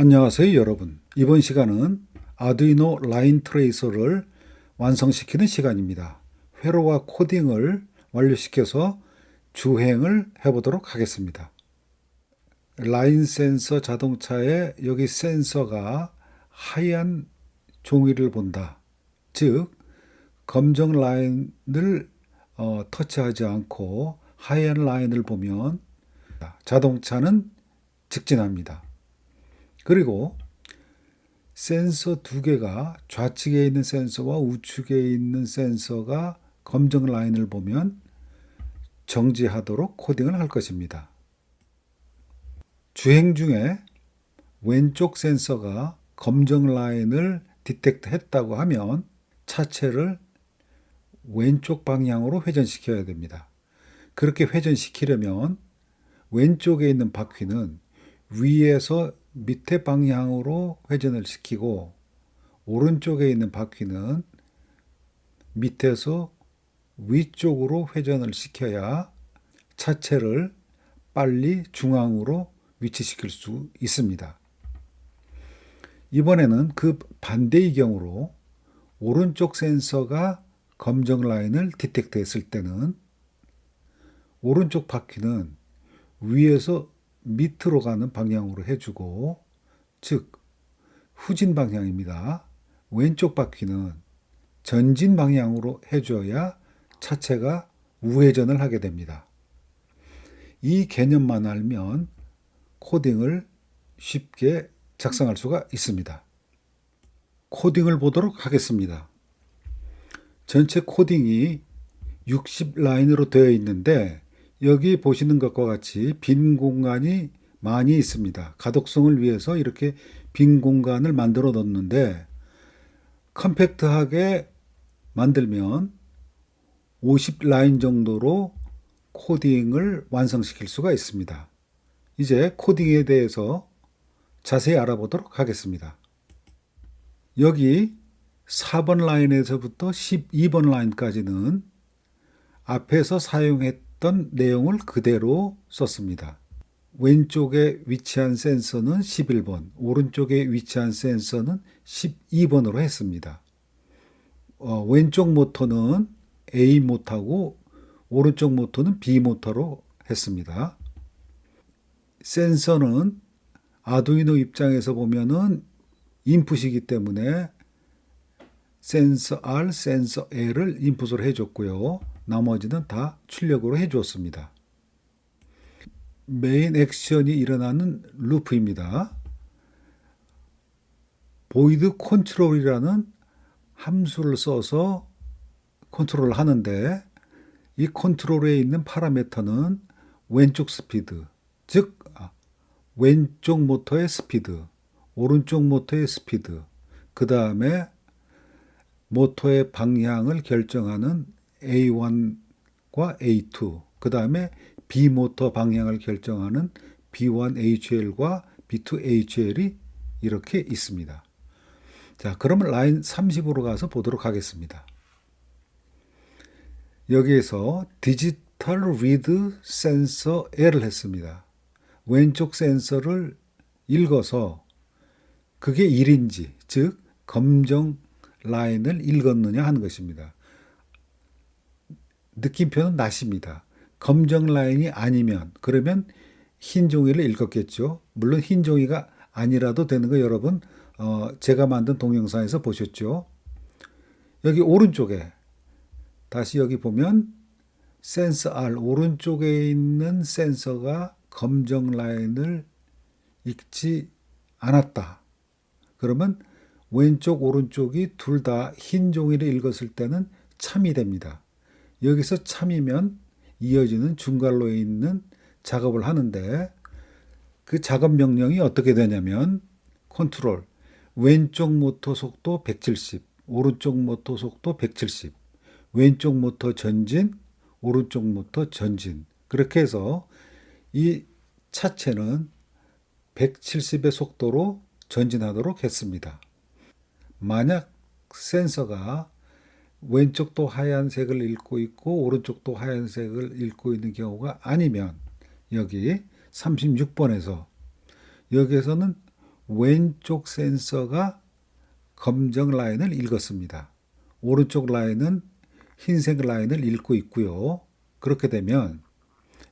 안녕하세요 여러분. 이번 시간은 아두이노 라인 트레이서를 완성시키는 시간입니다. 회로와 코딩을 완료시켜서 주행을 해보도록 하겠습니다. 라인 센서 자동차에 여기 센서가 하얀 종이를 본다. 즉 검정 라인을 어, 터치하지 않고 하얀 라인을 보면 자동차는 직진합니다. 그리고 센서 두 개가 좌측에 있는 센서와 우측에 있는 센서가 검정 라인을 보면 정지하도록 코딩을 할 것입니다. 주행 중에 왼쪽 센서가 검정 라인을 디텍트 했다고 하면 차체를 왼쪽 방향으로 회전시켜야 됩니다. 그렇게 회전시키려면 왼쪽에 있는 바퀴는 위에서 밑에 방향으로 회전을 시키고 오른쪽에 있는 바퀴는 밑에서 위쪽으로 회전을 시켜야 차체를 빨리 중앙으로 위치시킬 수 있습니다. 이번에는 그 반대의 경우로 오른쪽 센서가 검정 라인을 디텍트 했을 때는 오른쪽 바퀴는 위에서 밑으로 가는 방향으로 해주고 즉 후진 방향입니다. 왼쪽 바퀴는 전진 방향으로 해줘야 차체가 우회전을 하게 됩니다. 이 개념만 알면 코딩을 쉽게 작성할 수가 있습니다. 코딩을 보도록 하겠습니다. 전체 코딩이 60 라인으로 되어 있는데 여기 보시는 것과 같이 빈 공간이 많이 있습니다. 가독성을 위해서 이렇게 빈 공간을 만들어 놓는데 컴팩트하게 만들면 50 라인 정도로 코딩을 완성시킬 수가 있습니다. 이제 코딩에 대해서 자세히 알아보도록 하겠습니다. 여기 4번 라인에서부터 12번 라인까지는 앞에서 사용했던 내용을 그대로 썼습니다. 왼쪽에 위치한 센서는 11번, 오른쪽에 위치한 센서는 12번으로 했습니다. 어, 왼쪽 모터는 A 모터고 오른쪽 모터는 B 모터로 했습니다. 센서는 아두이노 입장에서 보면은 인풋이기 때문에 센서 R, 센서 L을 인풋으로 해줬고요. 나머지는 다 출력으로 해주었습니다. 메인 액션이 일어나는 루프입니다. 보이드 컨트롤이라는 함수를 써서 컨트롤을 하는데 이 컨트롤에 있는 파라미터는 왼쪽 스피드, 즉 아, 왼쪽 모터의 스피드, 오른쪽 모터의 스피드, 그 다음에 모터의 방향을 결정하는 A1과 A2, 그 다음에 B 모터 방향을 결정하는 B1HL과 B2HL이 이렇게 있습니다. 자, 그러면 라인 30으로 가서 보도록 하겠습니다. 여기에서 디지털 리드 센서 L을 했습니다. 왼쪽 센서를 읽어서 그게 1인지, 즉 검정 라인을 읽었느냐 하는 것입니다. 느낌표는 낫입니다. 검정 라인이 아니면 그러면 흰 종이를 읽었겠죠. 물론 흰 종이가 아니라도 되는 거 여러분 어, 제가 만든 동영상에서 보셨죠. 여기 오른쪽에 다시 여기 보면 센서 R 오른쪽에 있는 센서가 검정 라인을 읽지 않았다. 그러면 왼쪽 오른쪽이 둘 다 흰 종이를 읽었을 때는 참이 됩니다. 여기서 참이면 이어지는 중괄로에 있는 작업을 하는데 그 작업 명령이 어떻게 되냐면 컨트롤 왼쪽 모터 속도 170 오른쪽 모터 속도 170 왼쪽 모터 전진 오른쪽 모터 전진 그렇게 해서 이 차체는 170의 속도로 전진하도록 했습니다. 만약 센서가 왼쪽도 하얀색을 읽고 있고 오른쪽도 하얀색을 읽고 있는 경우가 아니면 여기 36번에서 여기에서는 왼쪽 센서가 검정 라인을 읽었습니다. 오른쪽 라인은 흰색 라인을 읽고 있고요. 그렇게 되면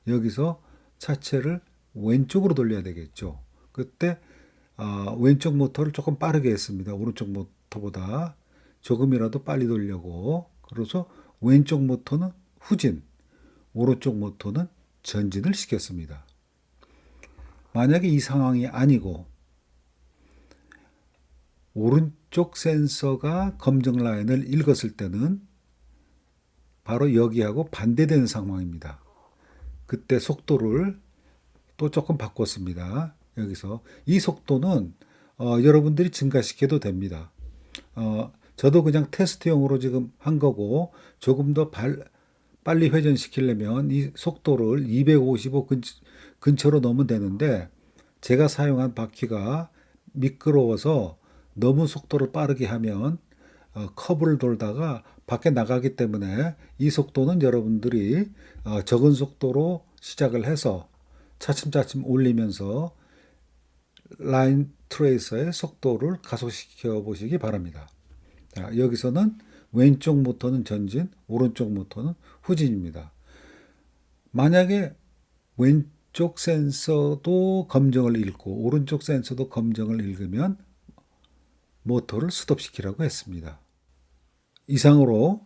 여기서 차체를 왼쪽으로 돌려야 되겠죠. 그때 아, 왼쪽 모터를 조금 빠르게 했습니다. 오른쪽 모터보다 조금이라도 빨리 돌려고. 그래서 왼쪽 모터는 후진, 오른쪽 모터는 전진을 시켰습니다. 만약에 이 상황이 아니고 오른쪽 센서가 검정 라인을 읽었을 때는 바로 여기하고 반대되는 상황입니다. 그때 속도를 또 조금 바꿨습니다. 여기서 이 속도는 어, 여러분들이 증가시켜도 됩니다. 어, 저도 그냥 테스트용으로 지금 한 거고 조금 더 발, 빨리 회전시키려면 이 속도를 255 근처, 근처로 넣으면 되는데 제가 사용한 바퀴가 미끄러워서 너무 속도를 빠르게 하면 어, 커브를 돌다가 밖에 나가기 때문에 이 속도는 여러분들이 어, 적은 속도로 시작을 해서 차츰차츰 올리면서 라인 트레이서의 속도를 가속시켜 보시기 바랍니다. 자, 여기서는 왼쪽 모터는 전진, 오른쪽 모터는 후진입니다. 만약에 왼쪽 센서도 검정을 읽고 오른쪽 센서도 검정을 읽으면 모터를 스톱시키라고 했습니다. 이상으로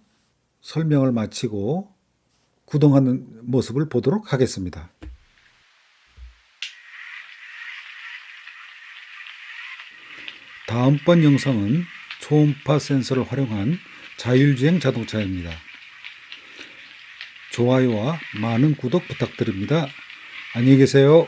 설명을 마치고 구동하는 모습을 보도록 하겠습니다. 다음번 영상은 초음파 센서를 활용한 자율주행 자동차입니다. 좋아요와 많은 구독 부탁드립니다. 안녕히 계세요.